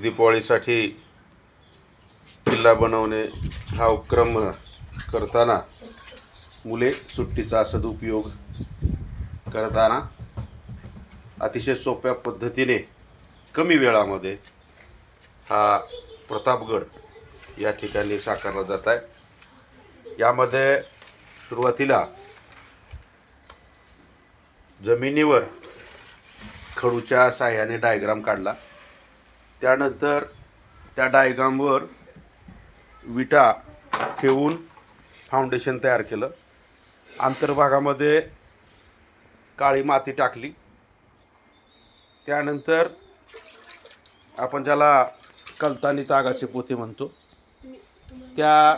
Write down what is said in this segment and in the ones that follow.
दीपावळीसाठी किल्ला बनवणे हा उपक्रम करताना मुले सुट्टीचा सदुपयोग करताना अतिशय सोप्या पद्धतीने कमी वेळामध्ये हा प्रतापगड या ठिकाणी साकारला जात आहे. यामध्ये सुरुवातीला जमिनीवर खडूच्या साह्याने डायग्राम काढला. त्यानंतर त्या डायग्रामवर विटा ठेवून फाउंडेशन तयार केलं. आंतरभागामध्ये काळी माती टाकली. त्यानंतर आपण ज्याला कलतानी तागाचे पोते म्हणतो त्या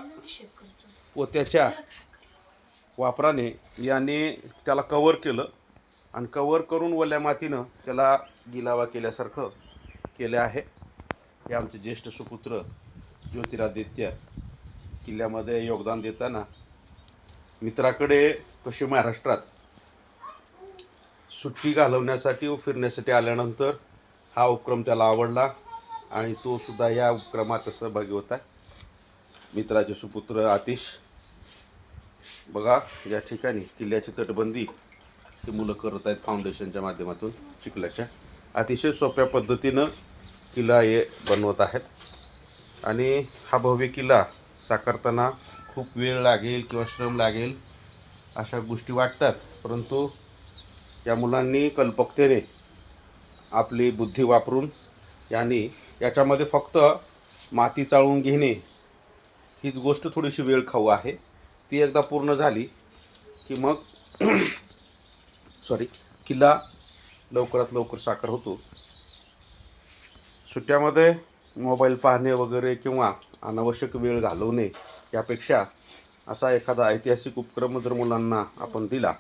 पोत्याच्या वापराने याने त्याला कवर केलं आणि कवर करून ओल्या मातीनं त्याला गिलावा केल्यासारखं केले आहे. हे आमचे ज्येष्ठ सुपुत्र ज्योतिरादित्य किल्ल्यामध्ये योगदान देताना मित्राकडे पश्चिम महाराष्ट्रात सुट्टी घालवण्यासाठी व फिरण्यासाठी आल्यानंतर हा उपक्रम त्याला आवडला आणि तो सुद्धा या उपक्रमात सहभागी होता मित्राचे सुपुत्र आतिश बघा या ठिकाणी किल्ल्याची तटबंदी ही मुलं करत आहेत फाउंडेशनच्या माध्यमातून चिखलाच्या. अतिशय सोप्या पद्धतीनं किल्ला हे बनवत आहेत. आणि हा भव्य किल्ला साकारताना खूप वेळ लागेल किंवा श्रम लागेल अशा गोष्टी वाटतात. परंतु या मुलांनी कल्पकतेने आपली बुद्धी वापरून यांनी याच्यामध्ये फक्त माती चाळून घेणे हीच गोष्ट थोडीशी वेळ खाऊ आहे. ती एकदा पूर्ण झाली की मग सॉरी किल्ला लवकरात लवकर साकार होतो. सुट्ट्यामध्ये मोबाईल पाहणे वगैरे किंवा अनावश्यक वेळ घालवणे यापेक्षा असा एखादा ऐतिहासिक उपक्रम जर मुलांना आपण दिला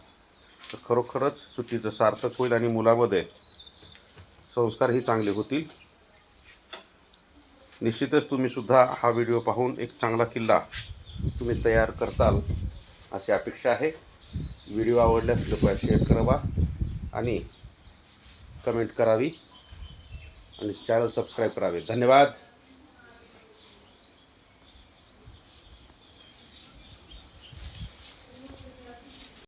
तर खरोखरच सुट्टीचं सार्थक होईल आणि मुलामध्ये संस्कारही चांगले होतील. निश्चितच तुम्ही सुद्धा हा व्हिडिओ पाहून एक चांगला किल्ला तुम्ही तयार करताल अशी अपेक्षा आहे. व्हिडिओ आवडल्यास कृपया शेअर करावा आणि कमेंट करावी आणि चॅनल सबस्क्राईब करावे. धन्यवाद.